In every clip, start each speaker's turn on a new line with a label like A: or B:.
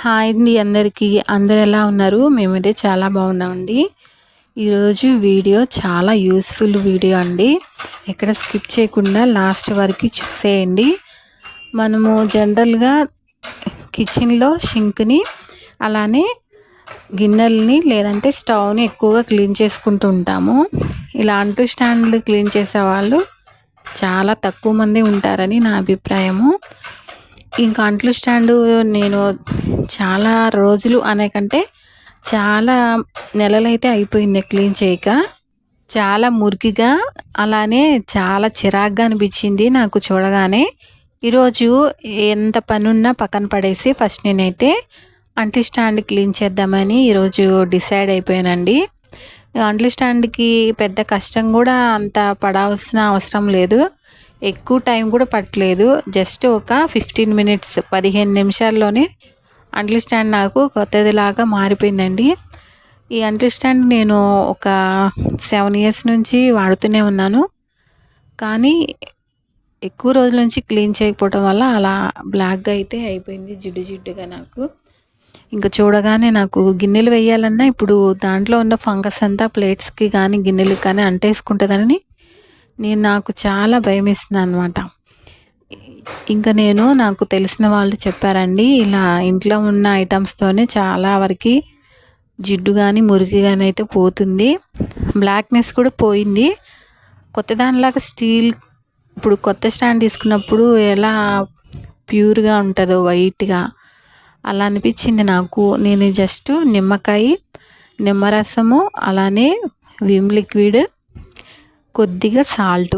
A: Hi అండి అందరికీ. అందరు ఎలా ఉన్నారు? మేమైతే చాలా బాగున్నామండి. ఈరోజు వీడియో చాలా యూస్ఫుల్ వీడియో అండి. ఎక్కడ స్కిప్ చేయకుండా లాస్ట్ వరకు చూసేయండి. మనము జనరల్గా కిచెన్లో షింక్ని అలానే గిన్నెల్ని లేదంటే స్టవ్ని ఎక్కువగా క్లీన్ చేసుకుంటూ ఉంటాము. ఇలాంటి స్టాండ్లు క్లీన్ చేసే వాళ్ళు చాలా తక్కువ మంది ఉంటారని నా అభిప్రాయము. ఇంకా అంట్లు స్టాండు నేను చాలా రోజులు అనే కంటే చాలా నెలలైతే అయిపోయింది క్లీన్ చేయక. చాలా మురికిగా అలానే చాలా చిరాగ్గా అనిపించింది నాకు చూడగానే. ఈరోజు ఎంత పనున్నా పక్కన పడేసి ఫస్ట్ నేనైతే అంట్ల స్టాండ్ క్లీన్ చేద్దామని ఈరోజు డిసైడ్ అయిపోయానండి. అంట్లీ స్టాండ్కి పెద్ద కష్టం కూడా అంత పడాల్సిన అవసరం లేదు. ఎక్కువ టైం కూడా పట్టలేదు. జస్ట్ ఒక ఫిఫ్టీన్ మినిట్స్ పదిహేను నిమిషాల్లోనే అంట్ల స్టాండ్ నాకు కొత్తదిలాగా మారిపోయిందండి. ఈ అంట్ల స్టాండ్ నేను ఒక సెవెన్ ఇయర్స్ నుంచి వాడుతూనే ఉన్నాను. కానీ ఎక్కువ రోజుల నుంచి క్లీన్ చేయకపోవడం వల్ల అలా బ్లాక్గా అయితే అయిపోయింది జిడ్డు జిడ్డుగా నాకు. ఇంకా చూడగానే నాకు గిన్నెలు వేయాలన్నా ఇప్పుడు దాంట్లో ఉన్న ఫంగస్ అంతా ప్లేట్స్కి కానీ గిన్నెలకు కానీ అంటేసుకుంటుందని నేను నాకు చాలా భయం వేస్తుంది అనమాట ఇంకా నేను నాకు తెలిసిన వాళ్ళు చెప్పారండి ఇలా ఇంట్లో ఉన్న ఐటమ్స్తోనే చాలా వరకు జిడ్డు కానీ మురికి కానీ అయితే పోతుంది. బ్లాక్నెస్ కూడా పోయింది. కొత్త దానిలాగా స్టీల్ ఇప్పుడు కొత్త స్టాండ్ తీసుకున్నప్పుడు ఎలా ప్యూర్గా ఉంటుందో వైట్గా అలా అనిపించింది నాకు. నేను జస్ట్ నిమ్మకాయ నిమ్మరసము అలానే విమ్ లిక్విడ్ కొద్దిగా సాల్ట్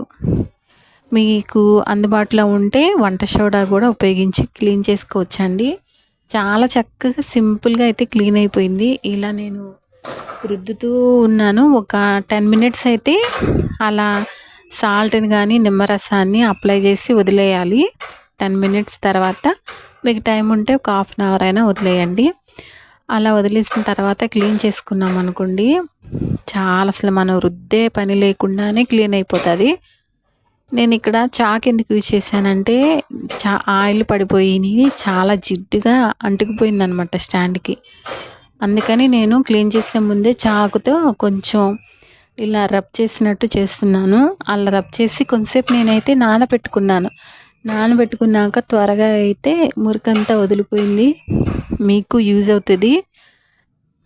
A: మీకు అందుబాటులో ఉంటే వంట సోడా కూడా ఉపయోగించి క్లీన్ చేసుకోవచ్చండి. చాలా చక్కగా సింపుల్గా అయితే క్లీన్ అయిపోయింది. ఇలా నేను రుద్దుతూ ఉన్నాను. ఒక టెన్ మినిట్స్ అయితే అలా సాల్ట్ని కానీ నిమ్మరసాన్ని అప్లై చేసి వదిలేయాలి. టెన్ మినిట్స్ తర్వాత మీకు టైం ఉంటే ఒక హాఫ్ అన్ అవర్ అయినా వదిలేయండి. అలా వదిలేసిన తర్వాత క్లీన్ చేసుకున్నాం అనుకోండి చాలా అసలు మనం రుద్దే పని లేకుండానే క్లీన్ అయిపోతుంది. నేను ఇక్కడ చాక్ ఎందుకు యూజ్ చేశానంటే చా ఆయిల్ పడిపోయి చాలా జిడ్డుగా అంటుకుపోయింది అనమాట స్టాండ్కి. అందుకని నేను క్లీన్ చేసే ముందే చాకుతో కొంచెం ఇలా రబ్ చేసినట్టు చేస్తున్నాను. అలా రబ్ చేసి కొంతసేపు నేనైతే నానబెట్టుకున్నాను. నానబెట్టుకున్నాక త్వరగా అయితే మురికంతా వదిలిపోయింది. మీకు యూజ్ అవుతుంది.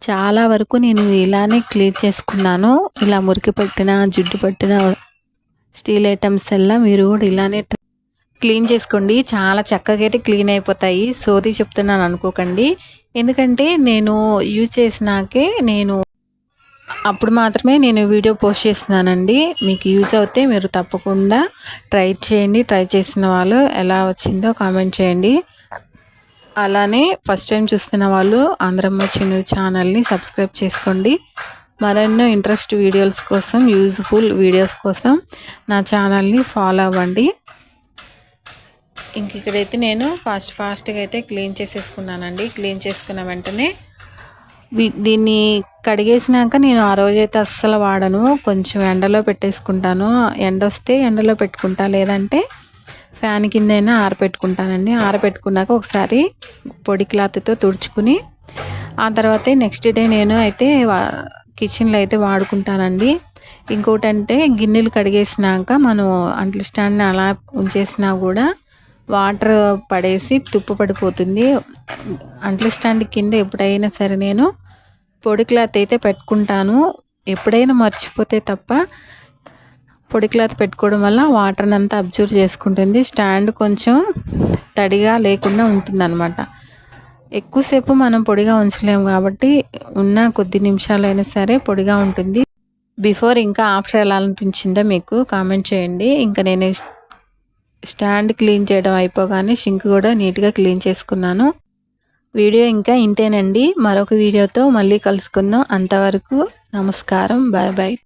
A: చాలా వరకు నేను ఇలానే క్లీన్ చేసుకున్నాను. ఇలా మురికి పట్టిన జిడ్డు పట్టిన స్టీల్ ఐటమ్స్ ఎల్లా మీరు కూడా ఇలానే క్లీన్ చేసుకోండి. చాలా చక్కగా అయితే క్లీన్ అయిపోతాయి. సోది చెప్తున్నాను అనుకోకండి. ఎందుకంటే నేను యూజ్ చేసినాకే నేను అప్పుడు మాత్రమే నేను వీడియో పోస్ట్ చేస్తున్నానండి. మీకు యూజ్ అవుతే మీరు తప్పకుండా ట్రై చేయండి. ట్రై చేసిన వాళ్ళు ఎలా వచ్చిందో కామెంట్ చేయండి. అలానే ఫస్ట్ టైం చూస్తున్న వాళ్ళు ఆంధ్రమ్మ చిన్న ఛానల్ని సబ్స్క్రైబ్ చేసుకోండి. మరెన్నో ఇంట్రెస్ట్ వీడియోస్ కోసం యూజ్ఫుల్ వీడియోస్ కోసం నా ఛానల్ని ఫాలో అవ్వండి. ఇంక ఇక్కడైతే నేను ఫాస్ట్ ఫాస్ట్గా అయితే క్లీన్ చేసేసుకున్నానండి. క్లీన్ చేసుకున్న వెంటనే దీన్ని కడిగేసినాక నేను ఆ రోజైతే అస్సలు వాడను. కొంచెం ఎండలో పెట్టేసుకుంటాను. ఎండ వస్తే ఎండలో పెట్టుకుంటా. లేదంటే ఫ్యాన్ కిందైనా ఆరపెట్టుకుంటానండి. ఆరపెట్టుకున్నాక ఒకసారి పొడి క్లాత్తో తుడుచుకుని ఆ తర్వాతే నెక్స్ట్ డే నేను అయితే కిచెన్లో అయితే వాడుకుంటానండి. ఇంకోటి అంటే గిన్నెలు కడిగేసినాక మనం అంట్ల స్టాండ్ని అలా ఉంచేసినా కూడా వాటర్ పడేసి తుప్పు పడిపోతుంది. అంట్ల స్టాండ్ కింద ఎప్పుడైనా సరే నేను పొడి క్లాత్ అయితే పెట్టుకుంటాను. ఎప్పుడైనా మర్చిపోతే తప్ప పొడి క్లాత్ పెట్టుకోవడం వల్ల వాటర్ని అంతా అబ్జర్వ్ చేసుకుంటుంది. స్టాండ్ కొంచెం తడిగా లేకుండా ఉంటుందన్నమాట. ఎక్కువసేపు మనం పొడిగా ఉంచలేము కాబట్టి ఉన్న కొద్ది నిమిషాలైనా సరే పొడిగా ఉంటుంది. బిఫోర్ ఇంకా ఆఫ్టర్ ఎలా అనిపించిందో మీకు కామెంట్ చేయండి. ఇంకా నేను స్టాండ్ క్లీన్ చేయడం అయిపోగానే షింక్ కూడా నీట్గా క్లీన్ చేసుకున్నాను. వీడియో ఇంకా ఇంతేనండి. మరొక వీడియోతో మళ్ళీ కలుసుకుందాం. అంతవరకు నమస్కారం. Bye bye